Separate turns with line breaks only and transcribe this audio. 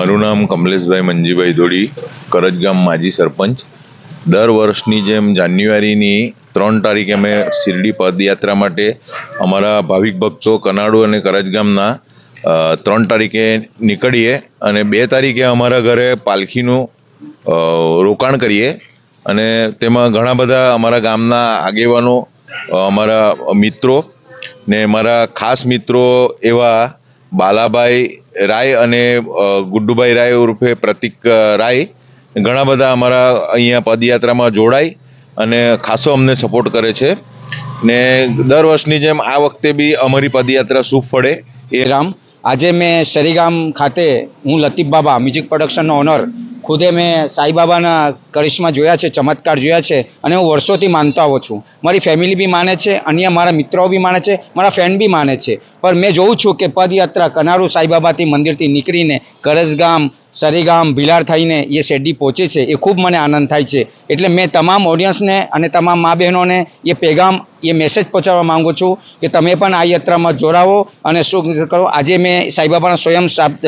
મારું નામ કમલેશભાઈ મંજીભાઈ ધોડી કરજગામ માજી સરપંચ. દર વર્ષની જેમ જાન્યુઆરીની ત્રણ તારીખે અમે શિરડી પદયાત્રા માટે અમારા ભાવિક ભક્તો કનાડુ અને કરજગામના ત્રણ તારીખે નીકળીએ અને બે તારીખે અમારા ઘરે પાલખીનું રોકાણ કરીએ. અને તેમાં ઘણા બધા અમારા ગામના આગેવાનો અમારા મિત્રો ને મારા ખાસ મિત્રો એવા બાલાભાઈ રાય અને ગુડ્ડુભાઈ રાય ઉર્ફે પ્રતિક રાય ઘણા બધા અમારા અહીંયા પદયાત્રામાં જોડાય અને ખાસો અમને સપોર્ટ કરે છે. ને દર વર્ષની જેમ આ વખતે બી અમારી પદયાત્રા શુભ ફળે. એ
રામ આજે મેં શરીગામ ખાતે હું લતીફ બાબા મ્યુઝિક પ્રોડક્શનનો ઓનર ખુદે મેં સાઈબાબાના કરિશ્મા જોયા છે, ચમત્કાર જોયા છે અને હું વર્ષોથી માનતો આવું છું. મારી ફેમિલી બી માને છે, અન્ય મારા મિત્રો બી માને છે, મારા ફ્રેન્ડ બી માને છે. પણ મેં જોઉં છું કે પદયાત્રા કનારુ સાઈબાબાથી મંદિરથી નીકળીને કરજગામ, સરીગામ ભીલાડ થઈને એ શેરડી પહોંચે છે, એ ખૂબ મને આનંદ થાય છે. એટલે મેં તમામ ઓડિયન્સને અને તમામ મા બહેનોને એ પેગામ, એ મેસેજ પહોંચાડવા માંગુ છું કે તમે પણ આ યાત્રામાં જોડાવો અને શું કરો. આજે મેં સાઈબાબાના સ્વયં